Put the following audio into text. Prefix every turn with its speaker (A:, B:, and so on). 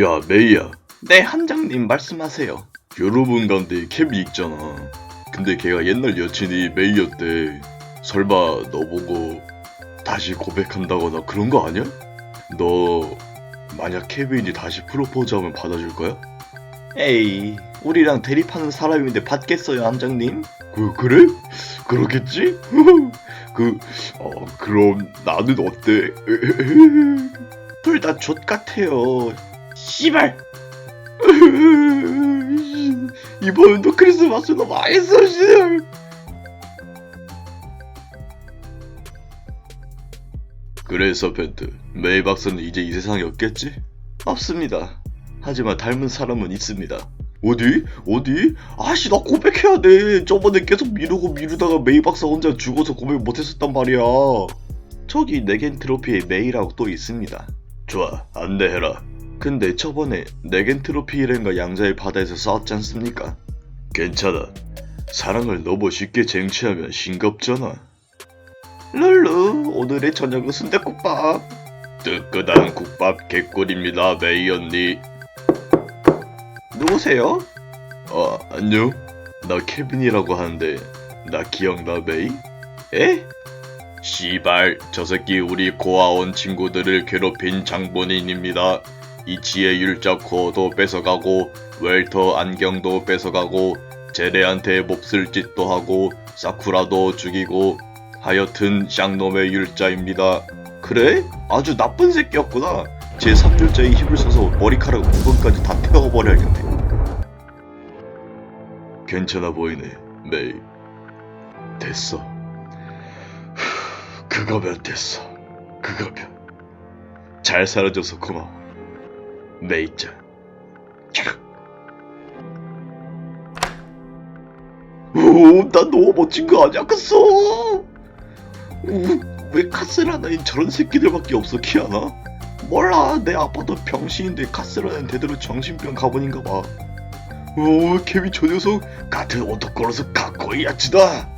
A: 야 메이야
B: 네, 한장님 말씀하세요.
A: 여러분 가운데 캠이 있잖아 근데 걔가 옛날 여친이 메이였대 설마 너 보고 다시 고백한다거나 그런 거 아니야? 너 만약 케빈이 다시 프로포즈하면 받아줄 거야?
B: 에이, 우리랑 대립하는 사람인데 받겠어요, 한장님?
A: 그 그래? 그렇겠지? 그 어, 그럼 나는 어때?
B: 둘다좆 같아요. 씨발!
A: 이번엔도 크리스마스가 망했어, 씨. 그래서 벤트, 메이 박사는 이제 이 세상에 없겠지?
B: 없습니다. 하지만 닮은 사람은 있습니다.
A: 어디? 어디? 아씨 나 고백해야 돼. 저번에 계속 미루고 미루다가 메이 박사 혼자 죽어서 고백 못했었단 말이야.
B: 저기 네겐 트로피에 메이라고 또 있습니다.
A: 좋아, 안내해라.
B: 근데 저번에 네겐 트로피 일행과 양자의 바다에서 싸웠지 않습니까?
A: 괜찮아. 사랑을 너무 쉽게 쟁취하면 싱겁잖아.
B: 룰루, 오늘의 저녁은 순대국밥.
A: 뜨끈한 국밥 개꿀입니다, 메이 언니.
B: 누구세요?
A: 어, 안녕. 나 케빈이라고 하는데 나 기억나, 메이?
B: 에?
A: 씨발, 저 새끼 우리 고아원 친구들을 괴롭힌 장본인입니다. 이치의 율자 코어도 뺏어가고 웰터 안경도 뺏어가고 제레한테 몹쓸 짓도 하고 사쿠라도 죽이고 하여튼 쌍놈의 율자입니다.
B: 그래? 아주 나쁜 새끼였구나. 제 3율자에 힘을 써서 머리카락 5번까지 다 태워버려야겠네.
A: 괜찮아 보이네, 메이. 됐어. 후, 그거면 됐어. 그거면. 잘 살아줘서 고마워. 메이짱.
B: 오, 난 너무 멋진 거 아니야? 우, 왜 카스라나인 저런 새끼들밖에 없어, 키아나? 몰라, 내 아빠도 병신인데 카스라나인 대대로 정신병 가본인가 봐.
A: 오, 케빈 저 녀석 같은 오토코로서 가꼬이 야치다.